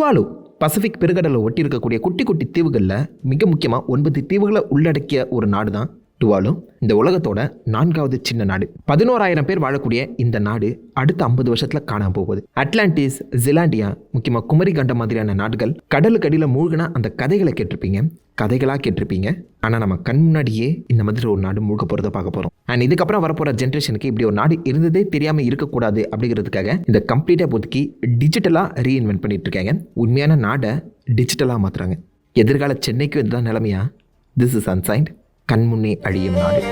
Tuvalu Pacific பெருங்கடலை ஒட்டி இருக்கக்கூடிய குட்டி குட்டி தீவுகளில் மிக முக்கியமாக ஒன்பது தீவுகளை உள்ளடக்கிய ஒரு நாடு தான் டுவாலும் இந்த உலகத்தோட நான்காவது சின்ன நாடு. பதினோராயிரம் பேர் வாழக்கூடிய இந்த நாடு அடுத்த ஐம்பது வருஷத்தில் காணாம போகுது. அட்லாண்டிஸ் ஜிலாண்டியா முக்கியமாக குமரி கண்ட மாதிரியான நாடுகள் கடலுக்கு அடியில் அந்த கதைகளை கேட்டிருப்பீங்க. கதைகளாக கேட்டிருப்பீங்க. ஆனால் நம்ம கண் முன்னாடியே இந்த மாதிரி ஒரு நாடு மூழ்க போகிறத பார்க்க போகிறோம் அண்ட் இதுக்கப்புறம் வரப்போகிற ஜென்ரேஷனுக்கு இப்படி ஒரு நாடு இருந்ததே தெரியாமல் இருக்கக்கூடாது அப்படிங்கிறதுக்காக இந்த கம்ப்ளீட்டாக ஒதுக்கி டிஜிட்டலாக ரீஇன்வென்ட் பண்ணிட்டு இருக்காங்க. உண்மையான நாடை டிஜிட்டலாக மாற்றுறாங்க எதிர்கால சென்னைக்கும் இதுதான் நிலைமையா? திஸ் இஸ் அன்சைன்ட் கண்முன்னே அழியும் நாடு.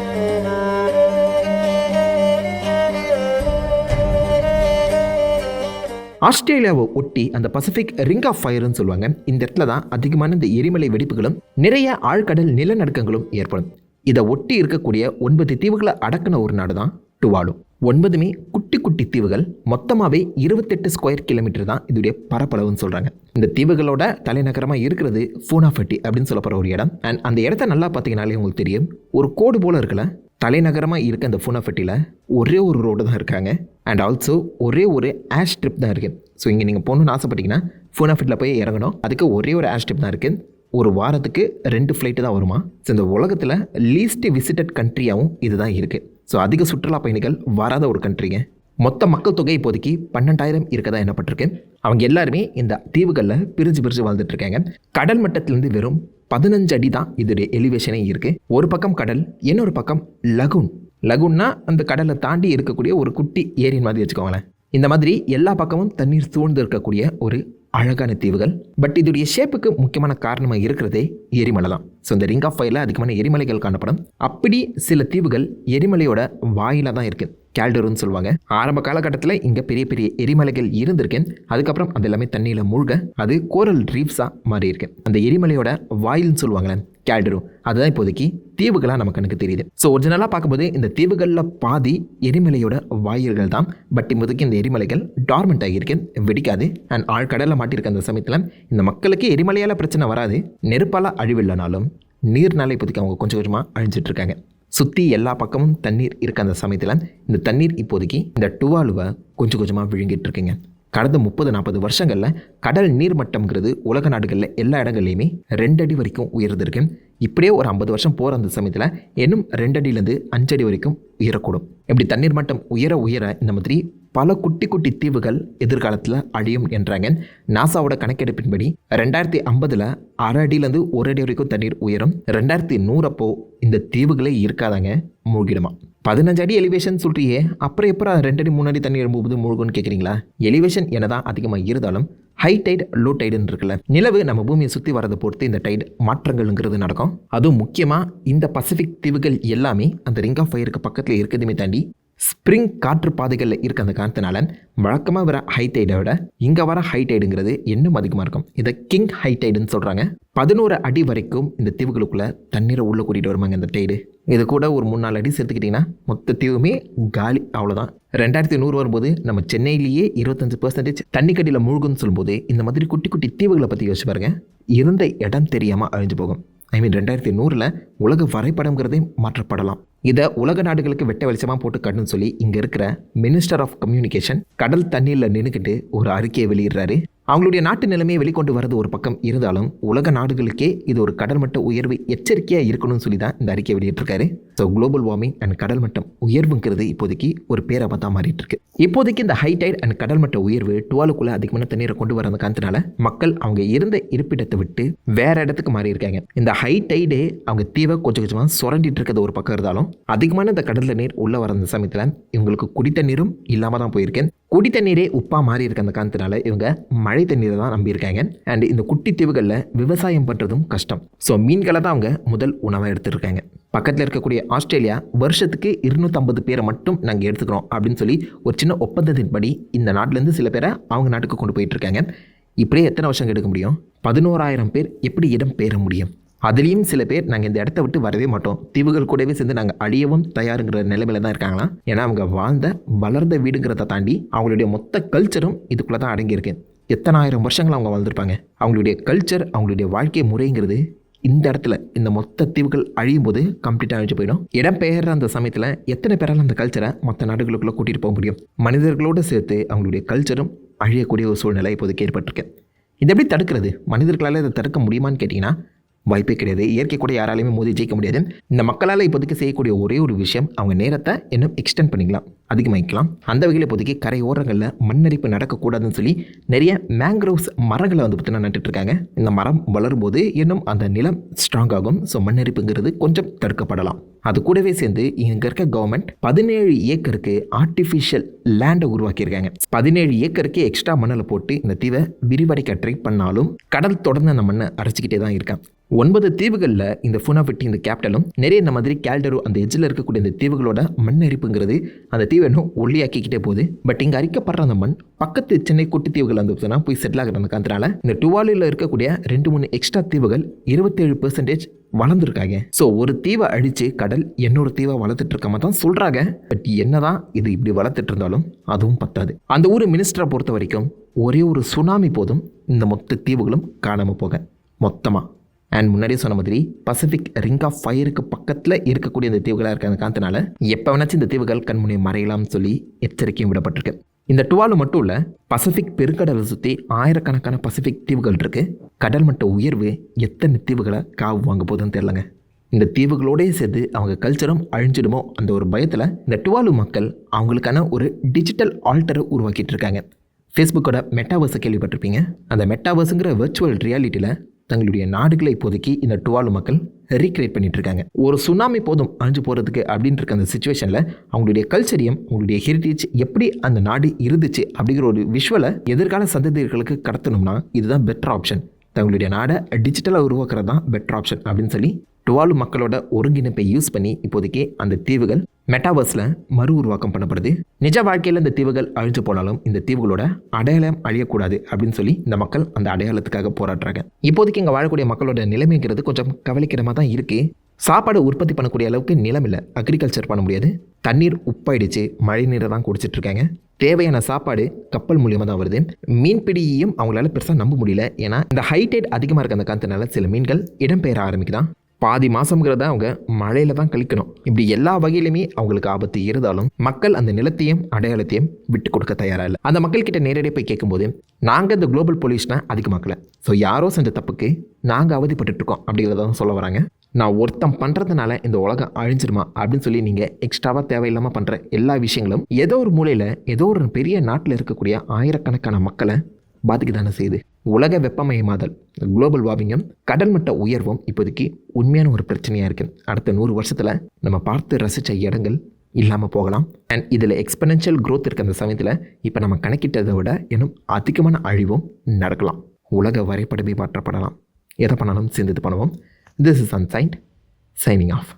ஆஸ்திரேலியாவை ஒட்டி அந்த பசிபிக் ரிங் ஆஃப் ஃபயர்னு சொல்லுவாங்க. இந்த இடத்துல தான் அதிகமான இந்த எரிமலை வெடிப்புகளும் நிறைய ஆழ்கடல் நிலநடுக்கங்களும் ஏற்படும். இதை ஒட்டி இருக்கக்கூடிய ஒன்பது தீவுகளை அடக்கின ஒரு நாடு தான் டுவாலு. ஒன்பதுமே குட்டி குட்டி தீவுகள். மொத்தமாகவே இருபத்தெட்டு ஸ்கொயர் கிலோமீட்டர் தான் இதோடைய பரப்பளவுன்னு சொல்கிறாங்க இந்த தீவுகளோட தலைநகரமாக இருக்கிறது ஃபூனாஃபட்டி அப்படின்னு சொல்லப்படுற ஒரு இடம். அண்ட் அந்த இடத்த நல்லா பார்த்தீங்கனாலே உங்களுக்கு தெரியும். ஒரு கோடு போல் இருக்கல தலைநகரமாக இருக்க அந்த ஃபூனாஃபட்டியில் ஒரே ஒரு ரோடு தான் இருக்காங்க. அண்ட் ஆல்சோ ஒரே ஒரு ஆஷ் ட்ரிப் தான் இருக்குது ஸோ இங்கே நீங்கள் போகணுன்னு ஆசைப்பட்டீங்கன்னா ஃபூனாஃபிட்டில் போய் இறங்கணும். அதுக்கு ஒரே ஒரு ஆஷ் ட்ரிப் தான் இருக்குது ஒரு வாரத்துக்கு ரெண்டு ஃப்ளைட்டு தான் வருமா? ஸோ இந்த உலகத்தில் லீஸ்ட் விசிட்டட் கண்ட்ரியாகவும் இதுதான் இருக்குது ஸோ அதிக சுற்றுலா பயணிகள் வராத ஒரு கண்ட்ரிங்க மொத்த மக்கள் தொகை இப்போதைக்கு பன்னெண்டாயிரம் இருக்கதா எண்ணப்பட்டிருக்கு. அவங்க எல்லாருமே இந்த தீவுகளில் பிரிஞ்சு பிரிஞ்சு வாழ்ந்துட்டு இருக்காங்க. கடல் மட்டத்திலேருந்து வெறும் பதினஞ்சு அடி தான் இதோடைய எலிவேஷனே இருக்குது ஒரு பக்கம் கடல் இன்னொரு பக்கம் லகுன் லகுன்னா அந்த கடலை தாண்டி இருக்கக்கூடிய ஒரு குட்டி ஏரியின் மாதிரி வச்சுக்கோங்களேன். இந்த மாதிரி எல்லா பக்கமும் தண்ணீர் சூழ்ந்து இருக்கக்கூடிய ஒரு அழகான தீவுகள். பட் இதோடைய ஷேப்புக்கு முக்கியமான காரணமாக இருக்கிறதே எரிமலை தான். ஸோ இந்த ரிங் ஆஃப் ஃபயரில் அதிகமான எரிமலைகள் காணப்படும். அப்படி சில தீவுகள் எரிமலையோட வாயில தான் இருக்குது கேல்டருன்னு சொல்லுவாங்க. ஆரம்ப காலகட்டத்தில் இங்கே பெரிய பெரிய எரிமலைகள் இருந்திருக்கேன். அதுக்கப்புறம் அது எல்லாமே தண்ணியில் மூழ்க அது கோரல் ரீஃப்ஸாக மாறி இருக்கு அந்த எரிமலையோட வாயில்னு சொல்லுவாங்களே கேல்டரும் அதுதான் இப்போதைக்கு தீவுகளாக நமக்கு எனக்கு தெரியுது. ஸோ ஒரிஜினலாக பார்க்கும்போது இந்த தீவுகளில் பாதி எரிமலையோட வாயில்கள் தான். பட் இப்போதைக்கு இந்த எரிமலைகள் டார்மெண்ட் ஆகியிருக்கு வெடிக்காது. அண்ட் ஆழ்கடலில் மாட்டியிருக்க அந்த சமயத்தில் இந்த மக்களுக்கு எரிமலையால் பிரச்சனை வராது. நெருப்பால் அழிவில்லைனாலும் நீர்னால இப்போதைக்கு அவங்க கொஞ்சம் கொஞ்சமாக அழிஞ்சிட்டு இருக்காங்க. சுற்றி எல்லா பக்கமும் தண்ணீர் இருக்க அந்த சமயத்தில் இந்த தண்ணீர் இப்போதைக்கு இந்த டுவாலுவை கொஞ்சம் கொஞ்சமாக விழுங்கிட்டு இருக்குங்க. கடந்த முப்பது நாற்பது வருஷங்களில் கடல் நீர்மட்டம்ங்கிறது உலக நாடுகளில் எல்லா இடங்கள்லையுமே ரெண்டடி வரைக்கும் உயர்ந்திருக்கு. இப்படியே ஒரு ஐம்பது வருஷம் போகிற அந்த சமயத்தில் இன்னும் ரெண்டடியிலேருந்து அஞ்சடி வரைக்கும் உயரக்கூடும். இப்படி தண்ணீர் மட்டம் உயர உயர இந்த மாதிரி பல குட்டி குட்டி தீவுகள் எதிர்காலத்தில் அழியும் என்றாங்க. நாசாவோட கணக்கெடுப்பின்படி ரெண்டாயிரத்தி ஐம்பதில் அரை அடியிலேருந்து ஒரு அடி வரைக்கும் தண்ணீர் உயரும். ரெண்டாயிரத்தி நூறப்போ இந்த தீவுகளே இருக்காதாங்க மூழ்கிடுமா. பதினஞ்சு அடி எலிவேஷன் சொல்கிறியே அப்புறம் எப்போ ரெண்டு அடி மூணு அடி தண்ணி எழும்போது மூழ்கும்னு கேட்குறீங்களா எலிவேஷன் என்னதான் அதிகமாக இருந்தாலும் ஹை டைட் லோ டைடுன்னு இருக்குல்ல நிலவு நம்ம பூமியை சுற்றி வரதை பொறுத்து இந்த டைடு மாற்றங்கள்ங்கிறது நடக்கும். அதுவும் முக்கியமாக இந்த பசிபிக் தீவுகள் எல்லாமே அந்த ரிங் ஆஃப் ஃபயருக்கு பக்கத்தில் இருக்கிறதுமே தாண்டி ஸ்ப்ரிங் காற்று பாதைகளில் இருக்க அந்த காரணத்தினால வழக்கமாக வர ஹை டைடை விட இங்கே வர ஹை டைடுங்கிறது இன்னும் அதிகமாக இருக்கும். இதை கிங் ஹை டைடுன்னு சொல்கிறாங்க பதினோரு அடி வரைக்கும் இந்த தீவுகளுக்குள்ளே தண்ணீரை உள்ளே கூட்டிகிட்டு வருவாங்க இந்த டைடு இது கூட ஒரு மூணு நாலு அடி சேர்த்துக்கிட்டிங்கன்னா மொத்த தீவுமே காலி அவ்வளோதான் ரெண்டாயிரத்தி நூறு வரும்போது நம்ம சென்னையிலேயே இருபத்தஞ்சு பர்சன்டேஜ் தண்ணிக்கடியில் மூழ்குன்னு சொல்லும்போது இந்த மாதிரி குட்டி குட்டி தீவுகளை பற்றி யோசிச்சு பாருங்கள் இருந்த இடம் தெரியாமல் அழிஞ்சு போகும். ஐ மீன் ரெண்டாயிரத்தி நூறில் உலக வரைபடங்கிறதே மாற்றப்படலாம். இதை உலக நாடுகளுக்கு வெட்ட வெளிச்சமாக போட்டு காட்டுன்னு சொல்லி இங்கே இருக்கிற மினிஸ்டர் ஆஃப் கம்யூனிகேஷன் கடல் தண்ணியில் நின்றுக்கிட்டு ஒரு அறிக்கையை வெளியிடுறாரு. அவங்களுடைய நாட்டு நிலைமையை வெளிக்கொண்டு வரது ஒரு பக்கம் இருந்தாலும் உலக நாடுகளுக்கே இது ஒரு கடல் மட்ட உயர்வு எச்சரிக்கையாக இருக்கணும்னு சொல்லி தான் இந்த அறிக்கை வெளியிட்டிருக்காரு. ஸோ குளோபல் வார்மிங் அண்ட் கடல் மட்டம் உயர்வுங்கிறது இப்போதைக்கு ஒரு பேராக தான் மாறிட்டு இருக்கு இப்போதைக்கு இந்த ஹை டைட் அண்ட் கடல் மட்ட உயர்வு டுவாலுக்குள்ளே அதிகமான தண்ணீரை கொண்டு வர அந்த காரணத்தினால மக்கள் அவங்க இருந்த இருப்பிடத்தை விட்டு வேற இடத்துக்கு மாறி இருக்காங்க இந்த ஹை டைடே அவங்க தீவை கொஞ்சம் கொஞ்சமாக சுரண்டிட்டு இருக்கிறது ஒரு பக்கம் இருந்தாலும் அதிகமான இந்த கடல் நீர் உள்ள வர அந்த சமயத்தில் இவங்களுக்கு குடி தண்ணீரும் இல்லாமல் தான் போயிருக்கேன். குடி தண்ணீரே உப்பாக மாறி இருக்க அந்த காரணத்தினால இவங்க மழை தண்ணீரை தான் நம்பியிருக்காங்க. அண்ட் இந்த குட்டி தீவுகளில் விவசாயம் பண்ணுறதும் கஷ்டம். ஸோ மீன்களை தான் அவங்க முதல் உணவாக எடுத்துருக்காங்க பக்கத்தில் இருக்கக்கூடிய ஆஸ்திரேலியா வருஷத்துக்கு இருநூற்றம்பது பேரை மட்டும் நாங்கள் எடுத்துக்கிறோம் அப்படின்னு சொல்லி ஒரு சின்ன ஒப்பந்தத்தின்படி இந்த நாட்டிலேருந்து சில பேரை அவங்க நாட்டுக்கு கொண்டு போயிட்டுருக்காங்க இப்படியே எத்தனை வருஷம் எடுக்க முடியும்? பதினோராயிரம் பேர் எப்படி இடம் பெற முடியும்? அதுலேயும் சில பேர் நாங்கள் இந்த இடத்த விட்டு வரவே மாட்டோம். தீவுகள் கூடவே சேர்ந்து நாங்கள் அழியவும் தயாருங்கிற நிலைமையில தான் இருக்காங்களா? ஏன்னா அவங்க வாழ்ந்த வளர்ந்த வீடுங்கிறத தாண்டி அவங்களுடைய மொத்த கல்ச்சரும் இதுக்குள்ளே தான் அடங்கியிருக்கு. எத்தனாயிரம் வருஷங்கள் அவங்க வாழ்ந்துருப்பாங்க? அவங்களுடைய கல்ச்சர் அவங்களுடைய வாழ்க்கை முறைங்கிறது இந்த இடத்துல இந்த மொத்த தீவுகள் அழியும் போது கம்ப்ளீட்டாக அழிஞ்சு போயிடும். இடம் பெயர்ற அந்த சமயத்தில் எத்தனை பேரால் அந்த கல்ச்சரை மற்ற நாடுகளுக்குள்ளே கூட்டிகிட்டு போக முடியும்? மனிதர்களோடு சேர்த்து அவங்களுடைய கல்ச்சரும் அழியக்கூடிய ஒரு சூழ்நிலை இப்போதைக்கு ஏற்பட்டிருக்கு. இதை எப்படி தடுக்கிறது? மனிதர்களால் இதை தடுக்க முடியுமான்னு கேட்டிங்கன்னா வாய்ப்பே கிடையாது. இயற்கை கூட யாராலையுமே மோதி ஜெயிக்க முடியாது. இந்த மக்களால் இப்போதைக்கு செய்யக்கூடிய ஒரே ஒரு விஷயம் அவங்க நேரத்தை இன்னும் எக்ஸ்டெண்ட் பண்ணிக்கலாம். அதிகமாக்கலாம் அந்த வகையில் இப்போதைக்கு கரை ஓரங்களில் மண்ணரிப்பு நடக்கக்கூடாதுன்னு சொல்லி நிறைய மேங்க்ரோவ்ஸ் மரங்களை வந்து பார்த்தீங்கன்னா நட்டுட்ருக்காங்க இந்த மரம் வளரும்போது இன்னும் அந்த நிலம் ஸ்ட்ராங் ஆகும். ஸோ மண்ணரிப்புங்கிறது கொஞ்சம் தடுக்கப்படலாம். அது கூடவே சேர்ந்து இங்கே இருக்க கவர்மெண்ட் பதினேழு ஏக்கருக்கு ஆர்டிஃபிஷியல் லேண்டை உருவாக்கியிருக்காங்க. பதினேழு ஏக்கருக்கு எக்ஸ்ட்ரா மண்ணில் போட்டு இந்த தீவை விரிவடைக்க ட்ரை பண்ணாலும் கடல் தொடர்ந்து அந்த மண்ணை அரைச்சிக்கிட்டே தான் இருக்கான் ஒன்பது தீவுகளில் இந்த ஃபுனாஃபிட்டி இந்த கேபிட்டலும் நிறைய இந்த மாதிரி கேல்டரோ அந்த எஜ்ஜில் இருக்கக்கூடிய இந்த தீவுகளோட மண் அரிப்புங்கிறது அந்த தீவை இன்னும் ஒல்லியாக்கிக்கிட்டே போகுது. பட் இங்கே அரிக்கப்படுற அந்த மண் பக்கத்து சென்னை குட்டி தீவுகள் அந்த போய் செட்டில் ஆகிற அந்த காரணத்தினால இந்த டுவாலியில் இருக்கக்கூடிய ரெண்டு மூணு எக்ஸ்ட்ரா தீவுகள் இருபத்தேழு பெர்சன்டேஜ் வளர்ந்துருக்காங்க. ஸோ ஒரு தீவை அழித்து கடல் இன்னொரு தீவை வளர்த்துட்டு இருக்காம தான் சொல்கிறாங்க பட் என்னதான் இது இப்படி வளர்த்துட்டு இருந்தாலும் அதுவும் பத்தாது. அந்த ஊர் மினிஸ்டரை பொறுத்த வரைக்கும் ஒரே ஒரு சுனாமி போதும் இந்த மொத்த தீவுகளும் காணாமல் போக. மொத்தமாக அண்ட் முன்னாடியே சொன்ன மாதிரி பசிபிக் ரிங் ஆஃப் ஃபயருக்கு பக்கத்தில் இருக்கக்கூடிய இந்த தீவுகளாக இருக்கிற காரணத்தினால எப்போ வேணாச்சும் இந்த தீவுகள் கண்முனை மறையலாம்னு சொல்லி எச்சரிக்கையும் விடப்பட்டிருக்கு. இந்த டுவாலு மட்டும் இல்லை பசிபிக் பெருங்கடலை சுற்றி ஆயிரக்கணக்கான பசிபிக் தீவுகள் இருக்குது கடல் மட்ட உயர்வு எத்தனை தீவுகளை காவு வாங்க போகுதுன்னு தெரிலங்க இந்த தீவுகளோடயே சேர்த்து அவங்க கல்ச்சரும் அழிஞ்சிடுமோ அந்த ஒரு பயத்தில் இந்த டுவாலு மக்கள் அவங்களுக்கான ஒரு டிஜிட்டல் ஆல்டரை உருவாக்கிட்டு இருக்காங்க. ஃபேஸ்புக்கோட மெட்டாவர்ஸை கேள்விப்பட்டிருப்பீங்க. அந்த மெட்டாவர்ஸுங்கிற விர்ச்சுவல் ரியாலிட்டியில் தங்களுடைய நாடுகளை இப்போதைக்கு இந்த டுவாலு மக்கள் ரீக்ரியேட் பண்ணிட்டு இருக்காங்க ஒரு சுனாமி போதும் அழிஞ்சு போகிறதுக்கு அப்படின்ற இருக்க அந்த சுச்சுவேஷனில் அவங்களுடைய கல்ச்சரியம் அவங்களுடைய ஹெரிட்டேஜ் எப்படி அந்த நாடு இருந்துச்சு அப்படிங்கிற ஒரு விஷுவலை எதிர்கால சந்ததியர்களுக்கு கடத்தணும்னா இதுதான் பெட்டர் ஆப்ஷன் தங்களுடைய நாடை டிஜிட்டலாக உருவாக்குறது தான் பெட்டர் ஆப்ஷன் அப்படின்னு சொல்லி டுவாலு மக்களோட ஒருங்கிணைப்பை யூஸ் பண்ணி இப்போதைக்கு அந்த தீவுகள் மெட்டாவர்ஸில் மறு உருவாக்கம் பண்ணப்படுது. நிஜ வாழ்க்கையில் இந்த தீவுகள் அழிஞ்சு போனாலும் இந்த தீவுகளோட அடையாளம் அழியக்கூடாது அப்படின்னு சொல்லி இந்த மக்கள் அந்த அடையாளத்துக்காக போராடுறாங்க. இப்போதைக்கு இங்கே வாழக்கூடிய மக்களோட நிலைமைங்கிறது கொஞ்சம் கவலைக்கிடமாக தான் இருக்குது சாப்பாடு உற்பத்தி பண்ணக்கூடிய அளவுக்கு நிலம் இல்லை அக்ரிகல்ச்சர் பண்ண முடியாது. தண்ணீர் உப்பாயிடுச்சு மழை நீரை தான் குடிச்சிட்டு இருக்காங்க. தேவையான சாப்பாடு கப்பல் மூலியமாக தான் வருது. மீன்பிடியையும் அவங்களால பெருசாக நம்ப முடியல. ஏன்னா இந்த ஹைடைட் அதிகமாக இருக்க அந்த காரணத்தினால சில மீன்கள் இடம்பெயர ஆரம்பிக்குதான். பாதி மாதங்கிறத அவங்க மழையில தான் கழிக்கணும். இப்படி எல்லா வகையிலுமே அவங்களுக்கு ஆபத்து இருந்தாலும் மக்கள் அந்த நிலத்தையும் அடையாளத்தையும் விட்டு கொடுக்க தயாராக இல்லை. அந்த மக்கள்கிட்ட நேரடியாக போய் கேட்கும்போது நாங்கள் இந்த குளோபல் பொல்யூஷனை அதிகமாக்கல. ஸோ யாரோ செஞ்ச தப்புக்கு நாங்கள் அவதிப்பட்டு இருக்கோம். அப்படிங்கிறத சொல்ல வராங்க. நான் ஒருத்தம் பண்ணுறதுனால இந்த உலகம் அழிஞ்சிருமா? அப்படின்னு சொல்லி நீங்கள் எக்ஸ்ட்ராவாக தேவையில்லாமல் பண்ணுற எல்லா விஷயங்களும் ஏதோ ஒரு மூலையில் ஏதோ ஒரு பெரிய நாட்டில் இருக்கக்கூடிய ஆயிரக்கணக்கான மக்களை பாதிக்க தானே செய்யுது. உலக வெப்பமயமாதல் குளோபல் வார்மிங்கும் கடல் மட்ட உயர்வும் இப்போதைக்கு உண்மையான ஒரு பிரச்சனையாக இருக்குது அடுத்த நூறு வருஷத்தில் நம்ம பார்த்து ரசித்த இடங்கள் இல்லாமல் போகலாம். அண்ட் இதில் எக்ஸ்பெனன்ஷியல் க்ரோத் இருக்க அந்த சமயத்தில் இப்போ நம்ம கணக்கிட்டதை விட இன்னும் அதிகமான அழிவும் நடக்கலாம். உலக வரைபடமே மாற்றப்படலாம். எதை பண்ணாலும் சிந்தித்து பண்ணுவோம். This is ancient signing off